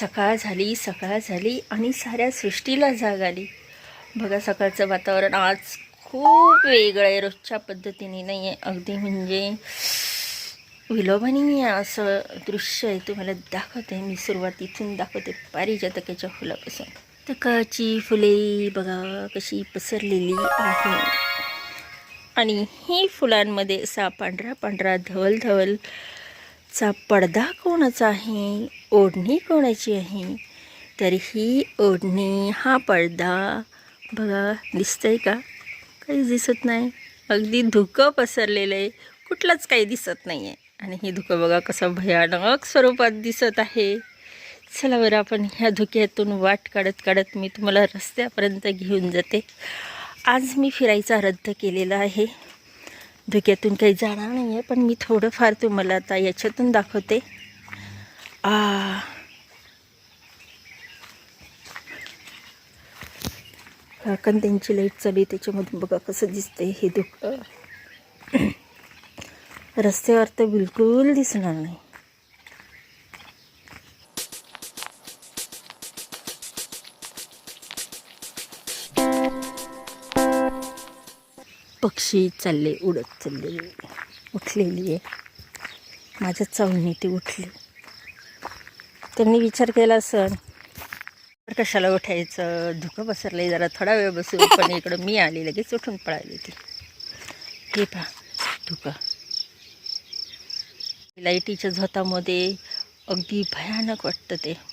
सकाळ झाली सकाळ झाली आणि साऱ्या सृष्टीला जाग आली. बघा सकाळचं वातावरण आज खूप वेगळं आहे. रोजच्या पद्धतीने नाही आहे अगदी म्हणजे विलोभनीय असं दृश्य आहे. तुम्हाला दाखवते मी सुरुवात इथून दाखवते पारिजातकाच्या फुलापासून. तकाची फुले बघा कशी पसरलेली आहे. आणि ही फुलांमध्ये असा पांढरा पांढरा धवल धवल चा पडदा कोणाचा आहे? ओढणी कोणाची आहे? तर ही ओढणी हा पडदा. बघा दिसतंय का? काहीच दिसत नाही. अगदी धुकं पसरलेलं आहे. कुठलंच काही दिसत नाही आहे आणि हे धुकं बघा कसं भयानक स्वरूपात दिसत आहे. चला बरं आपण ह्या धुक्यातून वाट काढत काढत मी तुम्हाला रस्त्यापर्यंत घेऊन जाते. आज मी फिरायचा रद्द केलेला आहे. धुक्यातून काही जाणार नाही आहे पण मी थोडंफार तुम्हाला आता याच्यातून दाखवते. आ. काकण त्यांची लाइट चालू आहे त्याच्यामधून बघा कसं दिसतंय हे दुःख रस्त्यावर तर बिलकुल दिसणार नाही. पक्षी चालले उडत चालले. उठलेली आहे. माझ्या चावणी ती उठली. त्यांनी विचार केला सर कशाला उठायचं? धुकं पसरले जरा थोडा वेळ बसू पण इकडं मी आली लगेच उठून पळाली ती. हे पहा धुकं. लाईटीच्या झोतामध्ये अगदी भयानक वाटतं ते.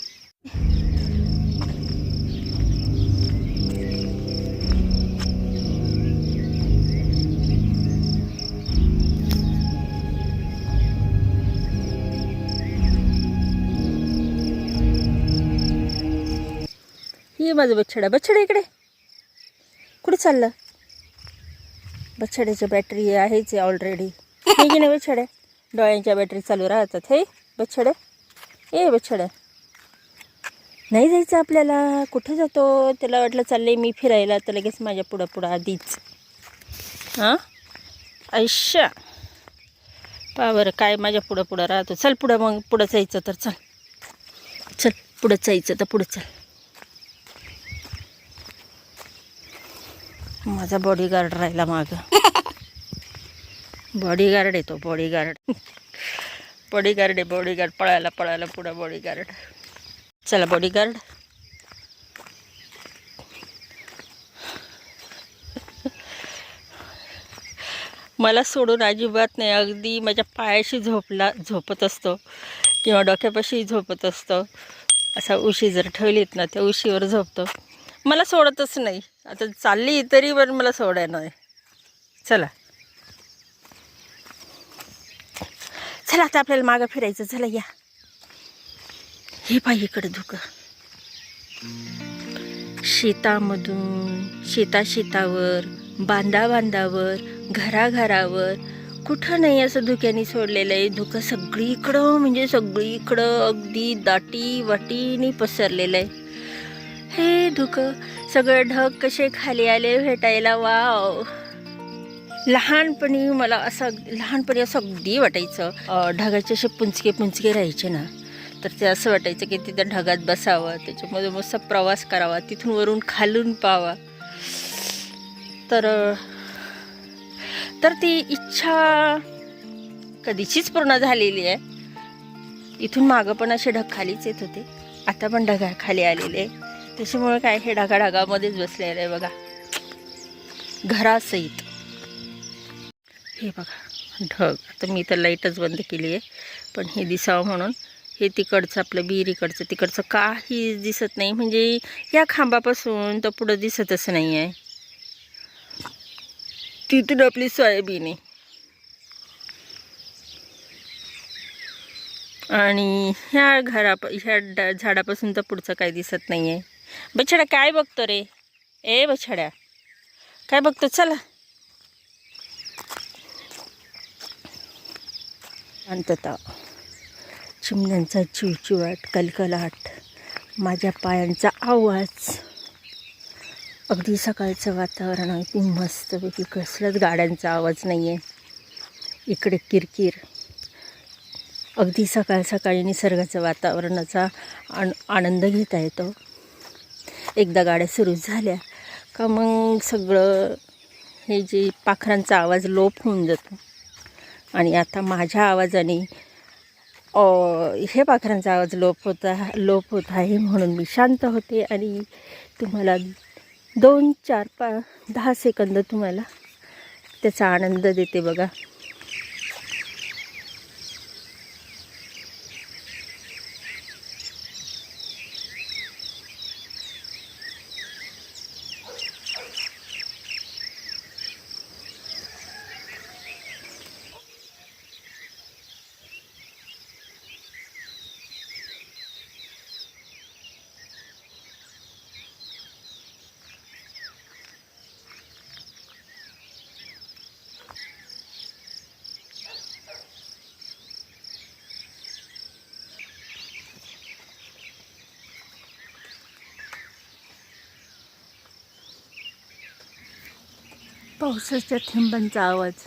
माझं बछडा बछडा इकडे. कुठे चाललं? बछड्याची बॅटरी आहेच आहे ऑलरेडी हे की नाही बछड्या. डोळ्यांच्या बॅटरी चालू राहतात. हे बछड्या. ए बछड्या. नाही जायचं आपल्याला. कुठे जातो? त्याला वाटलं चालले मी फिरायला. तर लगेच माझ्या पुढं पुढं आधीच. हां? ऐशा पावर बरं काय माझ्या पुढं पुढं राहतो. चल पुढं मग. पुढं जायचं तर चल. चल पुढं जायचं तर पुढं चल. माझा बॉडीगार्ड राहिला माग. बॉडीगार्ड येतो बॉडीगार्ड बॉडीगार्ड आहे बॉडीगार्ड पळायला पळायला पुढं बॉडीगार्ड चला बॉडीगार्ड मला सोडून अजिबात नाही. अगदी माझ्या पायाशी झोपला झोपत असतो किंवा डोक्यापाशी झोपत असतो. असा उशी जर ठेवलीत ना त्या उशीवर झोपतो. मला सोडतच नाही. आता चालली तरी पण मला सोडाय नाही चला. चला आता आपल्याला मागं फिरायचं चला या. हे पाय इकडे धुकं. शेतामधून शेता शेतावर बांधा बांधावर घराघरावर कुठं नाही असं धुक्याने सोडलेलं आहे. धुकं सगळीकडं म्हणजे सगळीकडं अगदी दाटी वाटीने पसरलेलं आहे. हे धुकं सगळे ढग कसे खाली आले भेटायला? वाव. लहानपणी मला असं लहानपणी असं अगदी वाटायचं. ढगाचे असे पुंचके पुंचके राहायचे ना. तर ते असं वाटायचं की तिथं ढगात बसावं त्याच्यामध्ये मस्त प्रवास करावा तिथून वरून खालून पावा तर तर ती इच्छा कधीचीच पूर्ण झालेली आहे. इथून मागं पण असे ढग खालीच येत होते. आता पण ढगा खाली आलेले. आहे त्याच्यामुळे काय हे ढगा ढगामध्येच बसलेलं आहे बघा. घरासहित. हे बघा ढग. आता मी तर लाईटच बंद केली आहे पण हे दिसावं म्हणून. हे तिकडचं आपलं बीर इकडचं तिकडचं काही दिसत नाही. म्हणजे या खांबापासून तर पुढं दिसतच नाही आहे. तिथून आपली सोयाबीन आहे. आणि ह्या घरा ह्या झाडापासून तर पुढचं काही दिसत नाही आहे. बछड्या काय बघतो रे? ए बछड्या काय बघतो चला. शांतता. चिमण्यांचा चिवचिवाट कलकलाट माझ्या पायांचा आवाज. अगदी सकाळचं वातावरण अगदी मस्तपैकी कसलाच गाड्यांचा आवाज नाही आहे इकडे किरकिर. अगदी सकाळ सकाळी निसर्गाचं वातावरणाचा आन आनंद घेता येतो. एकदा गाड्या सुरू झाल्या का मग सगळं हे जे पाखरांचा आवाज लोप होऊन जातो. आणि आता माझ्या आवाजाने हे पाखरांचा आवाज लोप होता लोप होत आहे म्हणून मी शांत होते आणि तुम्हाला दोन चार पा दहा सेकंद तुम्हाला त्याचा आनंद देते बघा. पावसाच्या थेंबांचा आवाज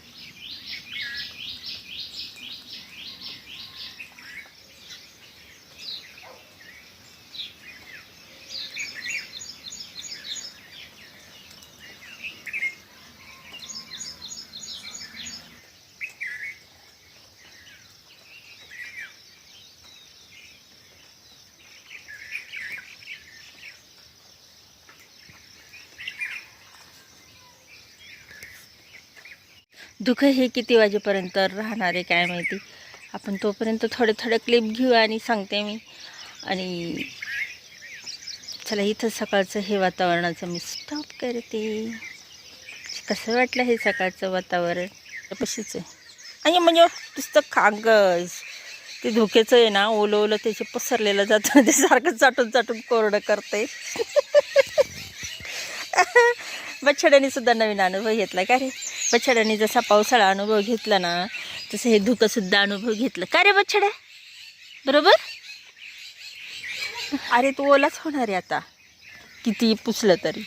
दुःख हे किती वाजेपर्यंत राहणार आहे काय माहिती? आपण तोपर्यंत थोडे थोडे क्लिप घेऊ आणि सांगते मी. आणि चला इथं सकाळचं हे वातावरणाचं मी स्टॉप करते. कसं वाटलं हे सकाळचं वातावरण? कशीच आहे. आणि म्हणजे नुसतं कागज ते धोक्याचं आहे ना ओलं ओलं त्याचे पसरलेलं जातं. ते सारखं चाटून चाटून कोरडं करते बछड्याने सुद्धा नवीन अनुभव घेतला का रे? बछड्याने जसा पावसाळा अनुभव घेतला ना तसं हे धुकंसुद्धा अनुभव घेतलं. का रे बछड्या बरोबर? अरे तू ओलाच होणार आहे आता. किती पुसलं तरी.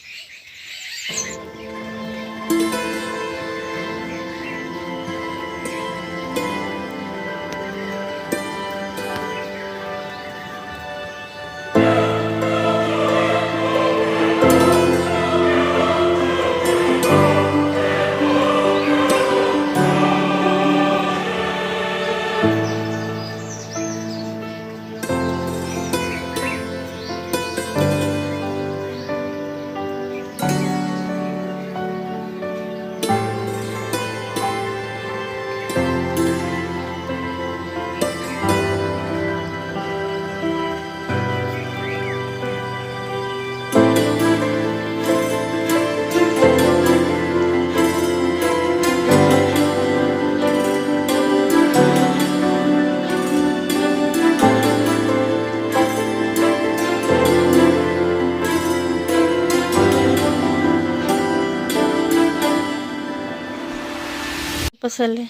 पसरले.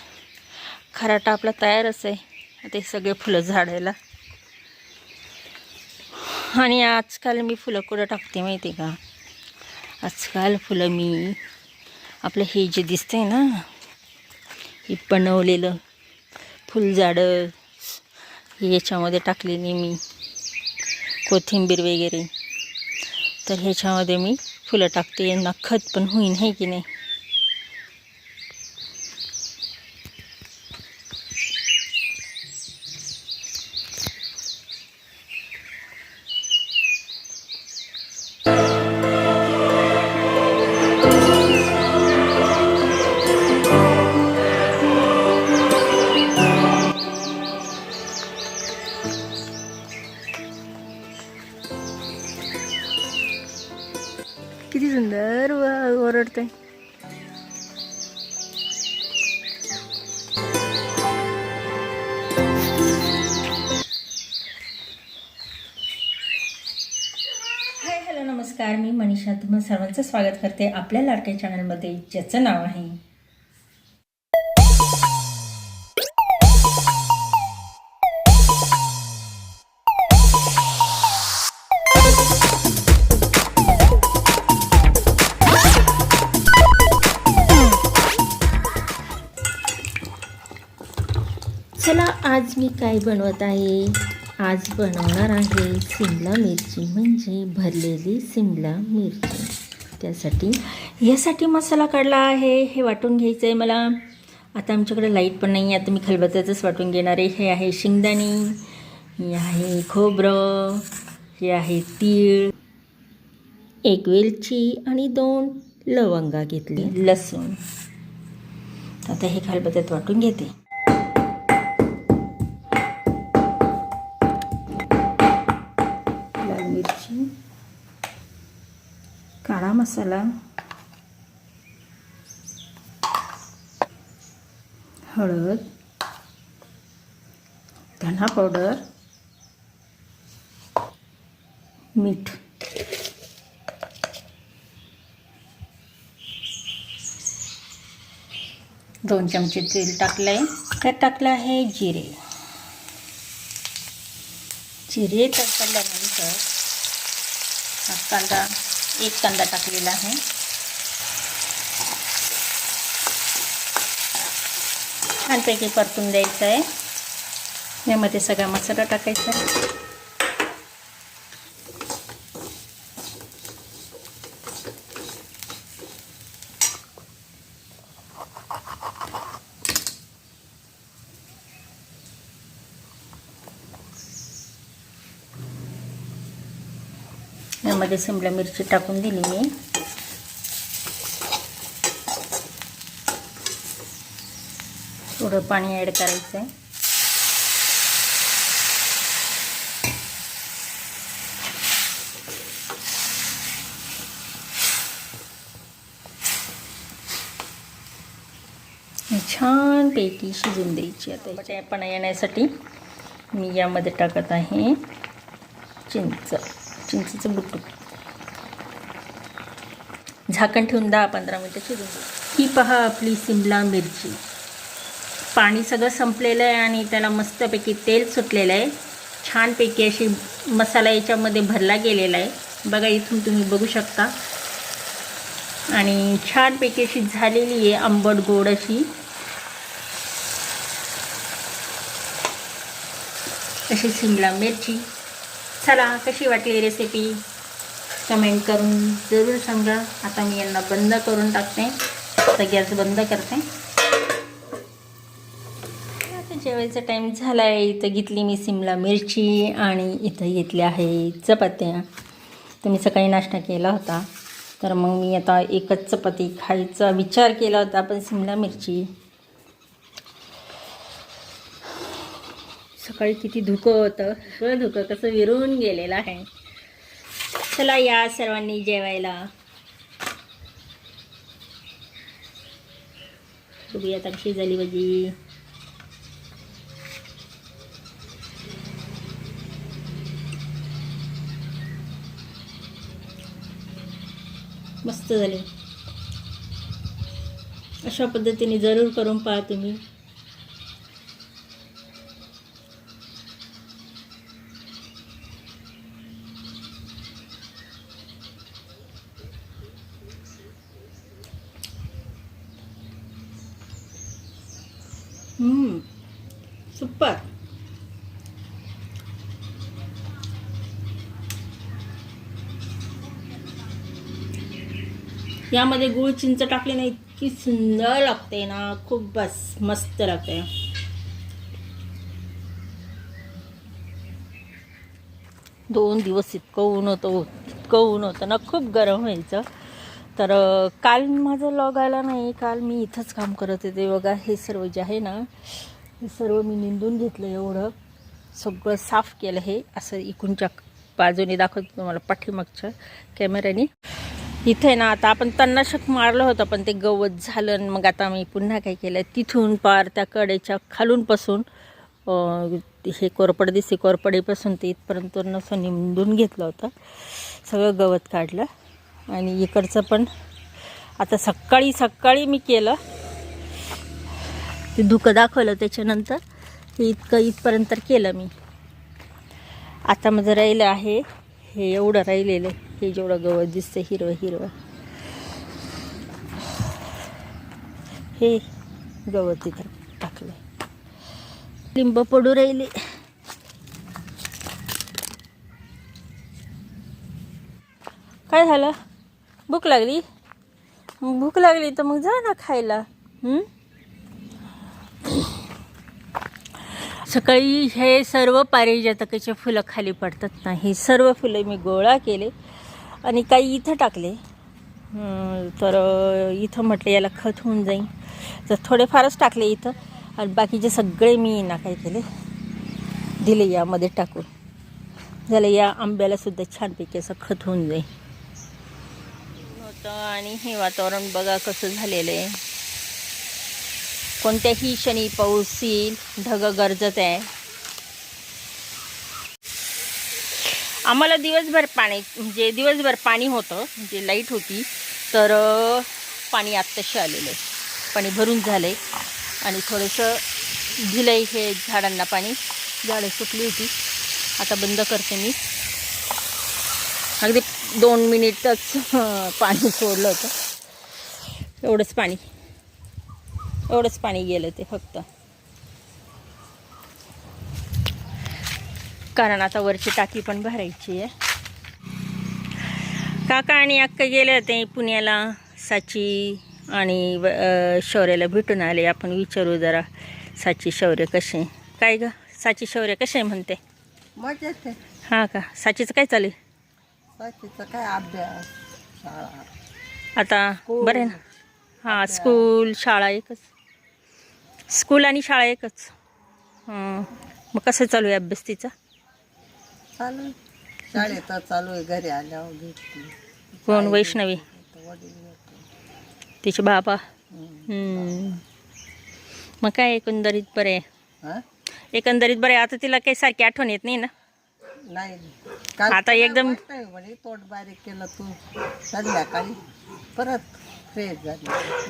खराटा आपला तयारच आहे. ते सगळे फुलं झाडायला. आणि आजकाल मी फुलं कुठं टाकते माहिती आहे का? आजकाल फुलं मी आपलं हे जे दिसते ना हे बनवलेलं फुलझाडं हे याच्यामध्ये टाकलेली मी कोथिंबीर वगैरे. तर ह्याच्यामध्ये मी फुलं टाकते. यांना खत पण होईन आहे की नाही? हॅलो नमस्कार. मी मनीषा. तुम्हा सर्वांचं स्वागत करते आपल्या लाडक्या चॅनलमध्ये ज्याचं नाव आहे चला आज मी काय बनवत आहे? आज बनवणार आहे सिमला मिरची म्हणजे भरलेली सिमला मिरची. त्यासाठी यासाठी मसाला काढला आहे हे वाटून घ्यायचं आहे मला. आता आमच्याकडे लाइट पण नाही आहे आता मी खलबत्त्याचंच वाटून घेणार आहे. हे आहे शेंगदाणे हे आहे खोबरं हे आहे तीळ. एक वेलची आणि दोन लवंगा घेतली लसूण. आता हे खलबत्त्यात वाटून घेते. मसाला हळद धना पावडर मीठ. दोन चमचे तेल टाकलं आहे त्यात टाकलं आहे जिरे. जिरे टाकल्यानंतर हा कांदा एक कांदा टाकलेला आहे. छानपैकी परतून द्यायचं आहे. यामध्ये सगळा मसाला टाकायचा आहे. यामध्ये शिमला मिरची टाकून दिली मी. थोडं पाणी ॲड करायचं आहे छानपैकी शिजून द्यायची आता बटायपणा येण्यासाठी मी यामध्ये टाकत आहे चिंच. चिंचेचं बुटू. झाकण ठेवून दहा पंधरा मिनटं शिजून ही पहा आपली सिमला मिरची. पाणी सगळं संपलेलं आहे आणि त्याला मस्तपैकी तेल सुटलेलं आहे. छानपैकी अशी मसाला याच्यामध्ये भरला गेलेला आहे. बघा इथून तुम्ही बघू शकता. आणि छानपैकी अशी झालेली आहे आंबट गोड अशी. अशी सिमला मिरची. चला कशी वाटली रेसिपी कमेंट करून जरूर सांगा. आता मी यांना बंद करून टाकते. आता गॅस बंद करते. आता जेवायचा टाईम झाला आहे इथं घेतली मी सिमला मिरची आणि इथं घेतल्या आहे चपात्या. तुम्ही सकाळी नाश्ता केला होता. तर मग मी आता एकच चपाती खायचा विचार केला होता. पण सिमला मिरची सकाळी किती धुकं होतं. सगळं धुकं कसं विरून गेलेलं आहे. चला या सर्वांनी जेवायला. बघूया आता झाली भाजी. मस्त झाले. अशा पद्धतीने जरूर करून पहा तुम्ही हम्म सुपर यामध्ये गुळ चिंच टाकली ना इतकी सुंदर लागते ना. खूप बस मस्त लागते. दोन दिवस इतकं ऊन होतं इतकं ऊन होतं ना खूप गरम व्हायचं. तर काल माझं लॉग आला नाही. काल मी इथंच काम करत होते. बघा हे सर्व जे आहे ना हे सर्व मी निंदून घेतलं एवढं. सगळं साफ केलं हे. असं इकडूनच्या बाजूने दाखवतो तुम्हाला पाठीमागच्या कॅमेऱ्याने इथे ना आता आपण तन्नाशक मारलं होतं पण ते गवत झालं आणि मग आता मी पुन्हा काय केलं तिथून पार त्या कडेच्या खालूनपासून हे कोरपड दिसे कोरपडीपासून ते इथपर्यंत नसं निंदून घेतलं होतं. सगळं गवत काढलं. आणि इकडचं पण आता सकाळी सकाळी मी केलं. ते धुकं दाखवलं त्याच्यानंतर. ते इतकं इथपर्यंत केलं मी. आता माझं राहिलं आहे. हे एवढं राहिलेलं आहे. हे जेवढं गवत दिसतं हिरवं हिरवं. हे गवत इथं टाकलं लिंब पडू राहिले. काय झालं? भूक लागली? भूक लागली तर मग जा ना खायला. सकाळी हे सर्व पारिजातकाचे फुलं खाली पडतात नाही सर्व फुलं मी गोळा केले आणि काही इथं टाकले. तर इथं म्हटलं याला खत होऊन जाईल. तर थोडेफारच टाकले इथं आणि बाकीचे सगळे मी ना काय केले दिले यामध्ये टाकून. झालं या आंब्यालासुद्धा छानपैकी असं खत होऊन जाईल. होतं आणि हे वातावरण बघा कसं झालेलं आहे. कोणत्याही क्षणी पाऊस येईल ढग गरजत आहे. आम्हाला दिवसभर पाणी म्हणजे दिवसभर पाणी होतं म्हणजे लाइट होती तर पाणी आत्ताशी आलेलं आहे. पाणी भरून झालं आहे आणि थोडंसं दिलं आहे हे झाडांना पाणी. झाडं सुकली होती. आता बंद करते मी. अगदी दोन मिनिटच पाणी सोडलं होतं. एवढंच पाणी. एवढंच पाणी गेलं ते फक्त. कारण आता वरची टाकी पण भरायची आहे. काका आणि अक्का गेले होते पुण्याला. साची आणि शौर्याला भेटून आले. आपण विचारू जरा साची शौर्य कसे काय ग? साची शौर्य कसे म्हणते? मजेत आहे. हां का? साचीचं काय चालेल बाकीचं काय अभ्यास आता. बरं ना? हां स्कूल शाळा एकच. स्कूल आणि शाळा एकच. मग कसं चालू आहे अभ्यास तिचा? चालू आहे. शाळेत चालू आहे. घरी आल्यावर घेतली कोण? वैष्णवी? वडील. तिचे बाबा? हम्म. मग काय एकंदरीत बरं आहे? हा? एकंदरीत बरं आता तिला काही सारखी आठवण येत नाही ना? नाही. काल आता एकदम- वाटतंय म्हणे तोंड बारीक केलं तू. संध्याकाळी. परत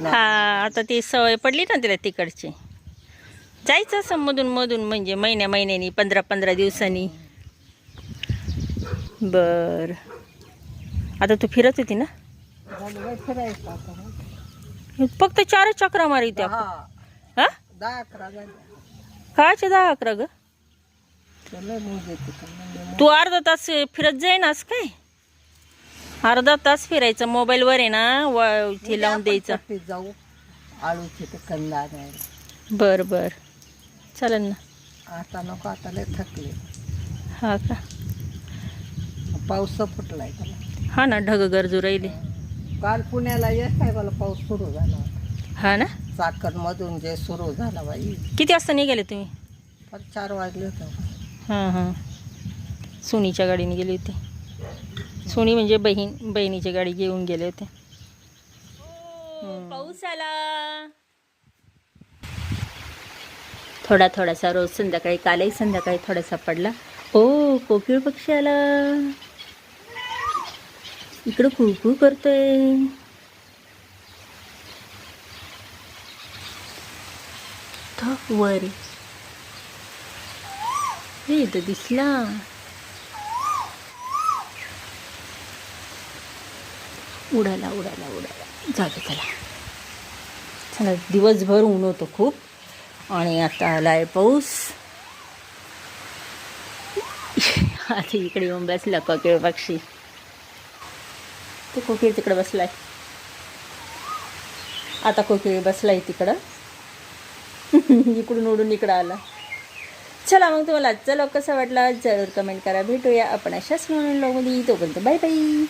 हा आता ती सवय पडली ना तिला तिकडची. जायचं असं मधून मधून म्हणजे महिन्या महिन्यानी पंधरा पंधरा दिवसांनी. बर. आता तू फिरत होती ना? फक्त चारच चक्रा मारी त्या हा? दहा अकरा दहा अकरा ग? तू अर्धा तास फिरत जाईनास काय? अर्धा तास फिरायचं. मोबाईलवर आहे ना व इथे लावून द्यायचं. जाऊ. आळूचे ते कंद आणायला बर बर. चालेल ना. आता नको आता लय थकले. हा का? पाऊस फुटलाय त्याला हा ना ढग गरजू राहिले. काल पुण्याला येत आहे मला पाऊस सुरू झाला. होता हा ना? चाकणमधून जे सुरू झाला बाई. किती वाजता निघाले तुम्ही? पण चार वाजले होते. हां हां. सोनीच्या गाडीने गेली होती. सोनी म्हणजे बहीण बहिणीची गाडी घेऊन गेले होते. पाऊस आला. थोडा थोडासा रोज संध्याकाळी कालही संध्याकाळी थोडासा पडला. ओ कोकिळ पक्षी आला. इकडं कुळकुळ करतोय. वर. हे इथं दिसला. उडाला उडाला उडाला. जाऊ चला. चला दिवसभर ऊन होतं खूप. आणि आता आला आहे पाऊस. आधी इकडे येऊन बसला कोकिळ पक्षी. तो कोकिळ तिकडे बसलाय. आता कोकिळ बसलाय तिकडं. इकडून उडून इकडं आला. चला मग तुम्हाला आजचा लॉग कसा वाटला जरूर कमेंट करा. भेटूया आपण अशाच म्हणून लॉगमध्ये तोपर्यंत बाय बाय